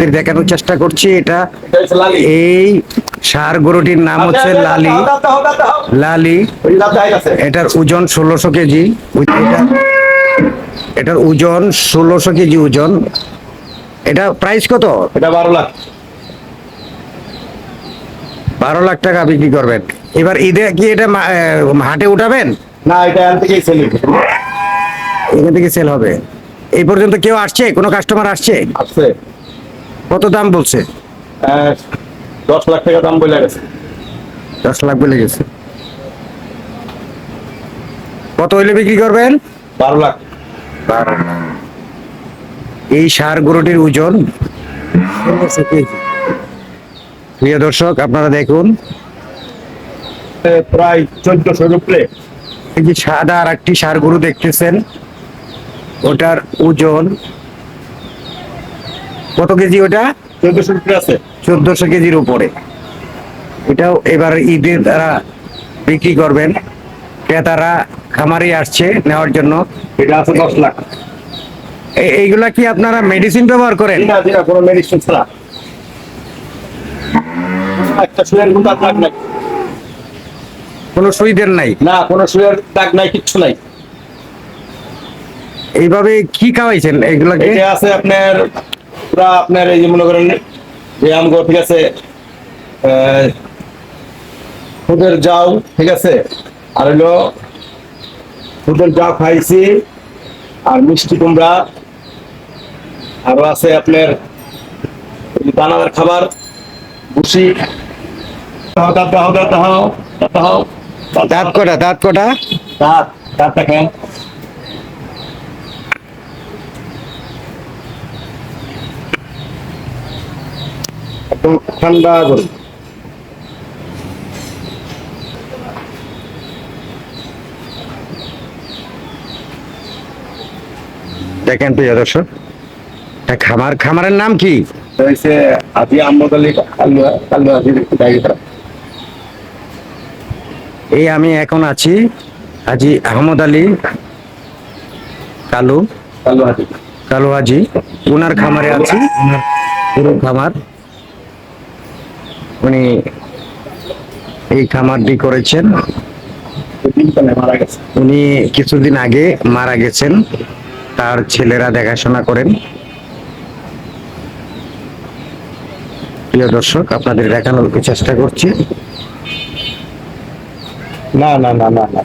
দেখানোর চেষ্টা করছি এটা এই সার গরুটির নাম হচ্ছে লালি। লালি। এটার ওজন ষোলোশো কেজি। এটা এটার ওজন ষোলোশো কেজি ওজন। এটা প্রাইস কত? এটা বারো লাখ। বারো লাখ টাকা বিক্রি করবেন। এবার ঈদে কি এটা হাটে উঠাবেন? না এটা এখান থেকেই সেল এখান থেকে সেল হবে। এই পর্যন্ত কেউ আসছে? কোনো কাস্টমার আসছে? আসছে। কত দাম বলছে? দশ লাখ টাকা দাম বলে গেছে। দশ লাখ বলে গেছে। কত হইলে বিক্রি করবেন? বারো লাখ। এই সার গরুটির ওজন? প্রিয় দর্শক আপনারা দেখুন। প্রায় চোদ্দশো উপরে এই যে সাদা আর একটি সার গরু দেখতেছেন ওটার ওজন কত কেজি ওটা? চোদ্দশো কেজির উপরে। এটাও এবার ঈদের তারা বিক্রি করবেন। ক্রেতারা খামারে আসছে নেওয়ার জন্য। এটা আছে দশ লাখ। এইগুলা কি আপনারা মেডিসিন ব্যবহার করেন? দিনা দিনা কোনো মেডিসিন ছাড়া। একটা কোনো দাগ নাই। কোনো নাই? না কোনো শুয়ের দাগ নাই কিচ্ছু নাই। এইভাবে কি খাওয়াইছেন এটা আছে আপনার পুরা আপনার এই যে মনে করেন যে আমগো ঠিক আছে খুদের যাও ঠিক আছে আর হলো খুদের যাও খাইছি আর মিষ্টি কুমড়া আরও আছে আপনার দানাদার খাবার ভুসি দাও দাও দাও দাঁত কটা দাঁত কটা দাঁত দাঁত দেখেন ঠান্ডা দেখেন প্রিয় দর্শক খামার খামারের নাম কি? আজি এই আমি এখন আছি হাজি আহমদ আলী কালু কালু আজি কালু হাজি। উনার খামারে আছি। খামার। উনি এই খামারটি করেছেন। উনি কিছুদিন আগে মারা গেছেন। তার ছেলেরা দেখাশোনা করেন। প্রিয় দর্শক, আপনাদের দেখানোর চেষ্টা করছি। না না না না না।